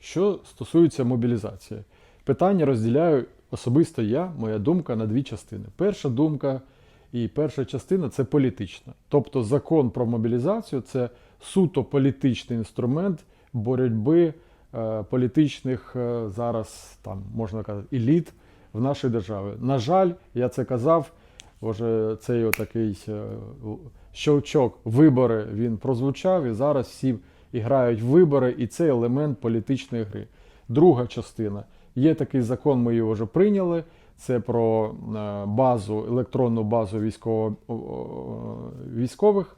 Що стосується мобілізації, питання розділяю особисто я, моя думка на дві частини. Перша думка і перша частина це політична. Тобто закон про мобілізацію це суто політичний інструмент боротьби е, політичних е, зараз там можна казати еліт в нашій державі. На жаль, я це казав. Вже цей отакий е, щелчок вибори він прозвучав, і зараз всі і грають вибори, і це елемент політичної гри. Друга частина. Є такий закон, ми його вже прийняли. Це про е, базу, електронну базу військово, військових.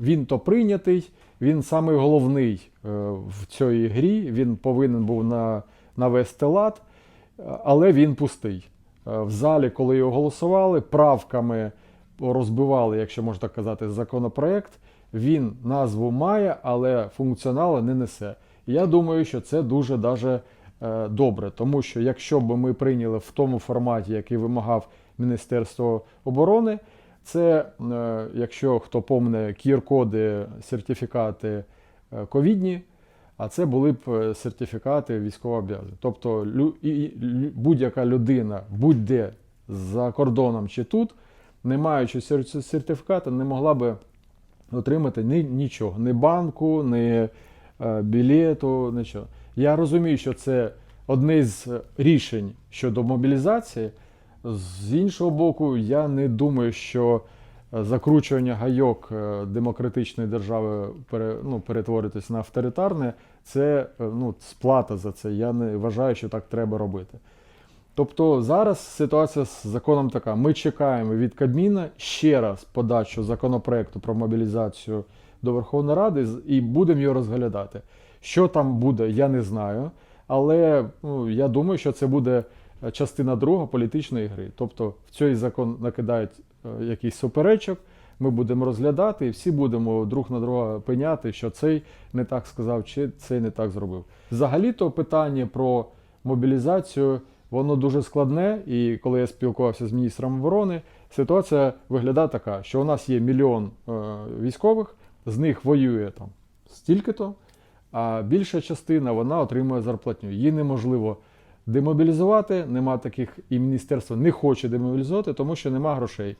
Він то прийнятий, він самий головний е, в цій грі. Він повинен був на, навести лад, е, але він пустий. Е, В залі, коли його голосували, правками розбивали, якщо можна так казати, законопроект. Він назву має, але функціоналу не несе. Я думаю, що це дуже даже е, добре, тому що якщо б ми прийняли в тому форматі, який вимагав Міністерство оборони, це, е, якщо хто помне, QR-коди, сертифікати е, ковідні, а це були б сертифікати військовообов'язаних. Тобто будь-яка людина, будь-де за кордоном чи тут, не маючи сер- сертифіката, не могла би отримати ні, нічого, ні банку, ні е, білету, нічого. Я розумію, що це одне з рішень щодо мобілізації. З іншого боку, я не думаю, що е, закручування гайок е, демократичної держави ну, перетворитись на авторитарне, це ну, сплата за це. Я не вважаю, що так треба робити. Тобто зараз ситуація з законом така: ми чекаємо від Кабміна ще раз подачу законопроекту про мобілізацію до Верховної Ради і будемо його розглядати. Що там буде, я не знаю. Але ну, я думаю, що це буде е, частина друга політичної гри. Тобто в цей закон накидають е, якийсь суперечок, ми будемо розглядати, і всі будемо друг на друга пеняти, що цей не так сказав, чи цей не так зробив. Взагалі-то питання про мобілізацію воно дуже складне. І коли я спілкувався з міністром оборони, ситуація виглядає така, що у нас є мільйон е, військових, з них воює там стільки-то, а більша частина вона отримує зарплатню. Її неможливо демобілізувати, нема таких, і міністерство не хоче демобілізувати, тому що нема грошей.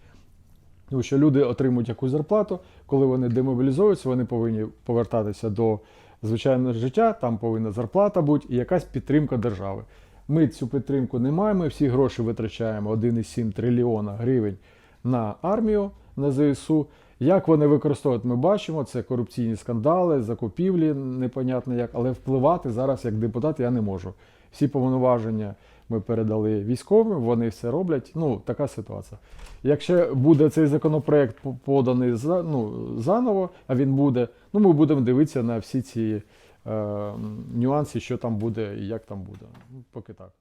Тому що люди отримують якусь зарплату, коли вони демобілізуються, вони повинні повертатися до звичайного життя, там повинна зарплата бути і якась підтримка держави. Ми цю підтримку не маємо, всі гроші витрачаємо 1,7 трильйона гривень на армію, на ЗСУ. Як вони використовують, ми бачимо, це корупційні скандали, закупівлі, непонятно як, але впливати зараз як депутат я не можу. Всі повноваження ми передали військовим, вони все роблять. Ну, така ситуація. Якщо буде цей законопроект поданий ну, заново, а він буде, ну ми будемо дивитися на всі ці е, нюанси, що там буде і як там буде. Ну, Поки так.